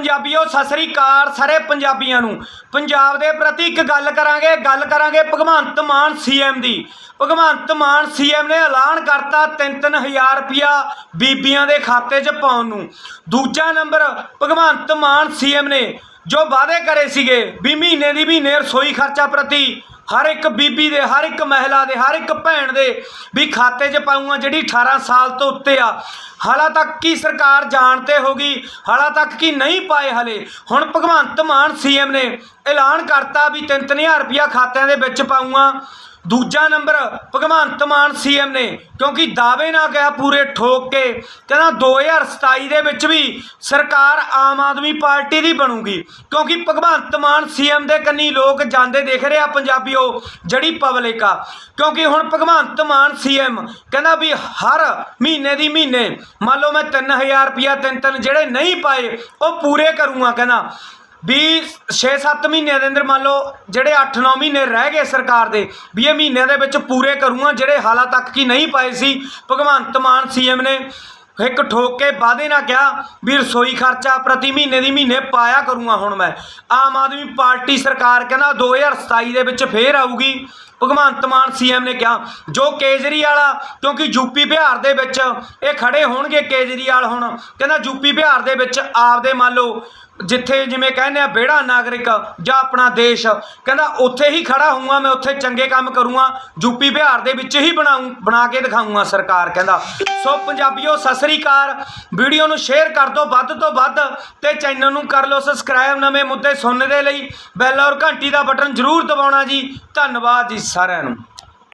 ਪੰਜਾਬੀਓ, ਸਤਿ ਸ੍ਰੀ ਅਕਾਲ ਸਾਰੇ ਪੰਜਾਬੀਆਂ ਨੂੰ। ਪੰਜਾਬ ਦੇ ਪ੍ਰਤੀ ਇੱਕ ਗੱਲ ਕਰਾਂਗੇ ਗੱਲ ਕਰਾਂਗੇ ਭਗਵੰਤ ਮਾਨ ਸੀਐਮ ਦੀ। ਭਗਵੰਤ ਮਾਨ ਸੀਐਮ ਨੇ ਐਲਾਨ ਕਰਤਾ 3-3000 ਰੁਪਿਆ ਬੀਬੀਆਂ ਦੇ ਖਾਤੇ 'ਚ ਪਾਉਣ ਨੂੰ। ਦੂਜਾ ਨੰਬਰ, ਭਗਵੰਤ ਮਾਨ ਸੀਐਮ ਨੇ ਜੋ ਵਾਅਦੇ ਕਰੇ ਸੀਗੇ ਵੀ ਮਹੀਨੇ ਦੀ ਮਹੀਨੇ ਰਸੋਈ ਖਰਚਾ ਪ੍ਰਤੀ ਹਰ ਇੱਕ ਬੀਬੀ ਦੇ, ਹਰ ਇੱਕ ਮਹਿਲਾ ਦੇ, ਹਰ ਇੱਕ ਭੈਣ ਦੇ ਵੀ ਖਾਤੇ 'ਚ ਪਾਊਂਗਾ ਜਿਹੜੀ 18 ਸਾਲ ਤੋਂ ਉੱਤੇ ਆ। ਹਾਲਾ ਤੱਕ ਕੀ ਸਰਕਾਰ ਜਾਣ 'ਤੇ ਹੋ ਗਈ, ਹਾਲਾ ਤੱਕ ਕੀ ਨਹੀਂ ਪਾਏ ਹਲੇ। ਹੁਣ ਭਗਵੰਤ ਮਾਨ ਸੀਐਮ ਨੇ ਐਲਾਨ ਕਰਤਾ ਵੀ 3-3000 ਰੁਪਇਆ ਖਾਤਿਆਂ ਦੇ ਵਿੱਚ ਪਾਊਂਗਾ। ਦੂਜਾ ਨੰਬਰ, ਭਗਵੰਤ ਮਾਨ ਸੀਐਮ ਨੇ, ਕਿਉਂਕਿ ਦਾਅਵੇ ਨਾ ਕਿਹਾ ਪੂਰੇ ਠੋਕ ਕੇ, ਕਹਿੰਦਾ 2027 ਦੇ ਵਿੱਚ ਵੀ ਸਰਕਾਰ ਆਮ ਆਦਮੀ ਪਾਰਟੀ ਦੀ ਬਣੂਗੀ, ਕਿਉਂਕਿ ਭਗਵੰਤ ਮਾਨ ਸੀਐਮ ਦੇ ਕੰਨੀ ਲੋਕ ਜਾਂਦੇ ਦੇਖ ਰਿਹਾ ਪੰਜਾਬੀਓ ਜਿਹੜੀ ਪਬਲਿਕ ਆ। ਕਿਉਂਕਿ ਹੁਣ ਭਗਵੰਤ ਮਾਨ ਸੀਐਮ ਕਹਿੰਦਾ ਵੀ ਹਰ ਮਹੀਨੇ ਦੀ ਮਹੀਨੇ, ਮੰਨ ਲਓ ਮੈਂ 3000 ਰੁਪਿਆ ਤਿੰਨ ਤਿੰਨ ਜਿਹੜੇ ਨਹੀਂ ਪਾਏ, ਉਹ ਪੂਰੇ ਕਰੂੰਗਾ, ਕਹਿੰਦਾ। ਵੀ 6-7 ਮਹੀਨਿਆਂ ਦੇ ਅੰਦਰ ਮੰਨ ਲਓ ਜਿਹੜੇ 8-9 ਮਹੀਨੇ ਰਹਿ ਗਏ ਸਰਕਾਰ ਦੇ, ਵੀ ਇਹ ਮਹੀਨਿਆਂ ਦੇ ਵਿੱਚ ਪੂਰੇ ਕਰੂੰਗਾ, ਜਿਹੜੇ ਹਾਲਾਂ ਤੱਕ ਕੀ ਨਹੀਂ ਪਾਏ ਸੀ। ਭਗਵੰਤ ਮਾਨ ਸੀਐਮ ਨੇ ਇੱਕ ਠੋਕ ਕੇ ਵਾਅਦੇ ਨਾਲ ਕਿਹਾ ਵੀ ਰਸੋਈ ਖਰਚਾ ਪ੍ਰਤੀ ਮਹੀਨੇ ਦੀ ਮਹੀਨੇ ਪਾਇਆ ਕਰੂੰਗਾ ਹੁਣ ਮੈਂ। ਆਮ ਆਦਮੀ ਪਾਰਟੀ ਸਰਕਾਰ ਕਹਿੰਦਾ 2027 ਦੇ ਵਿੱਚ ਫੇਰ ਆਊਗੀ। ਭਗਵੰਤ ਮਾਨ ਸੀਐਮ ਨੇ ਕਿਹਾ, ਜੋ ਕੇਜਰੀਵਾਲ ਆ, ਕਿਉਂਕਿ ਯੂਪੀ ਬਿਹਾਰ ਦੇ ਵਿੱਚ ਇਹ ਖੜੇ ਹੋਣਗੇ ਕੇਜਰੀਵਾਲ ਹੁਣ, ਕਹਿੰਦਾ ਯੂਪੀ ਬਿਹਾਰ ਦੇ ਵਿੱਚ ਆਪਦੇ ਮੰਨ ਲਓ, ਜਿੱਥੇ ਜਿਵੇਂ ਕਹਿੰਦੇ ਆ ਬੇੜਾ ਨਾਗਰਿਕ ਜਾਂ ਆਪਣਾ ਦੇਸ਼, ਕਹਿੰਦਾ ਉੱਥੇ ਹੀ ਖੜਾ ਹੋਊਗਾ, ਮੈਂ ਉੱਥੇ ਚੰਗੇ ਕੰਮ ਕਰੂੰਗਾ ਯੂਪੀ ਬਿਹਾਰ ਦੇ ਵਿੱਚ ਹੀ ਬਣਾਉਂ ਬਣਾ ਕੇ ਦਿਖਾਊਂਗਾ ਸਰਕਾਰ, ਕਹਿੰਦਾ। ਸੋ ਪੰਜਾਬੀਓ, ਸਤਿ ਸ੍ਰੀ ਅਕਾਲ। ਵੀਡੀਓ ਨੂੰ ਸ਼ੇਅਰ ਕਰ ਦਿਓ ਵੱਧ ਤੋਂ ਵੱਧ ਤੇ ਚੈਨਲ ਨੂੰ ਕਰ ਲਓ ਸਬਸਕ੍ਰਾਈਬ ਨਵੇਂ ਮੁੱਦੇ ਸੁਣਨ ਦੇ ਲਈ ਬੈਲ ਔਰ ਘੰਟੀ ਦਾ ਬਟਨ ਜ਼ਰੂਰ ਦਬਾਉਣਾ ਜੀ। ਧੰਨਵਾਦ ਜੀ ਸਾਰਿਆਂ ਨੂੰ।